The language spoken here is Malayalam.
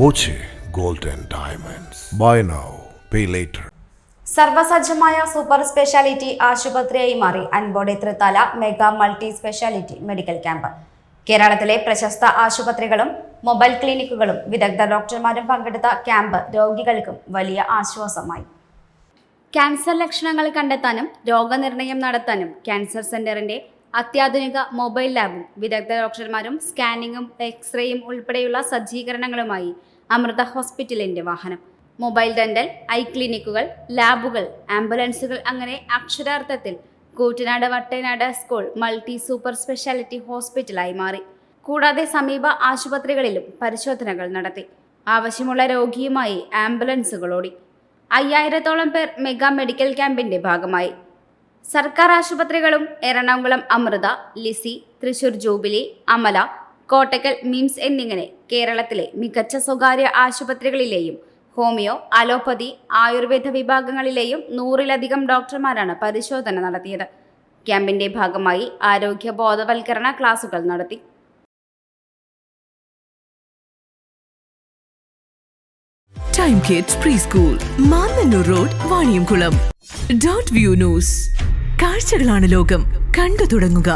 Boche golden diamonds. Buy now pay later. സർവസജ്ജമായ സൂപ്പർ സ്പെഷ്യാലിറ്റി ആശുപത്രിയായി മാറി അൻപോടെ Thrithala mega multi speciality medical camp. കേരളത്തിലെ പ്രശസ്ത ആശുപത്രികളും മൊബൈൽ ക്ലിനിക്കുകളും വിദഗ്ധ ഡോക്ടർമാരും പങ്കെടുത്ത ക്യാമ്പ് രോഗികൾക്കും വലിയ ആശ്വാസമായി. ക്യാൻസർ ലക്ഷണങ്ങൾ കണ്ടെത്താനും രോഗനിർണയം നടത്താനും ക്യാൻസർ സെന്ററിന്റെ അത്യാധുനിക മൊബൈൽ ലാബും വിദഗ്ധ ഡോക്ടർമാരും സ്കാനിങ്ങും എക്സ്റേയും ഉൾപ്പെടെയുള്ള സജ്ജീകരണങ്ങളുമായി അമൃത ഹോസ്പിറ്റലിന്റെ വാഹനം. മൊബൈൽ ഡെന്റൽ ഐ ക്ലിനിക്കുകൾ ലാബുകൾ ആംബുലൻസുകൾ അങ്ങനെ അക്ഷരാർത്ഥത്തിൽ Koottanad Vattenad school multi super speciality ഹോസ്പിറ്റലായി മാറി. കൂടാതെ സമീപ ആശുപത്രികളിലും പരിശോധനകൾ നടത്തി. ആവശ്യമുള്ള രോഗിയുമായി ആംബുലൻസുകൾ ഓടി. അയ്യായിരത്തോളം പേർ മെഗാ മെഡിക്കൽ ക്യാമ്പിന്റെ ഭാഗമായി. സർക്കാർ ആശുപത്രികളും എറണാകുളം അമൃത ലിസി തൃശൂർ ജൂബിലി അമല കോട്ടക്കൽ മിംസ് എന്നിങ്ങനെ കേരളത്തിലെ മികച്ച സ്വകാര്യ ആശുപത്രികളിലെയും ഹോമിയോ അലോപ്പതി ആയുർവേദ വിഭാഗങ്ങളിലെയും നൂറിലധികം ഡോക്ടർമാരാണ് പരിശോധന നടത്തിയത്. ക്യാമ്പിന്റെ ഭാഗമായി ആരോഗ്യ ബോധവൽക്കരണ ക്ലാസുകൾ നടത്തി. Time Kids pre school Mannanur road Vaniyamkulam dot view news കാഴ്ചകളാണ് ലോകം. കണ്ടു തുടങ്ങുക.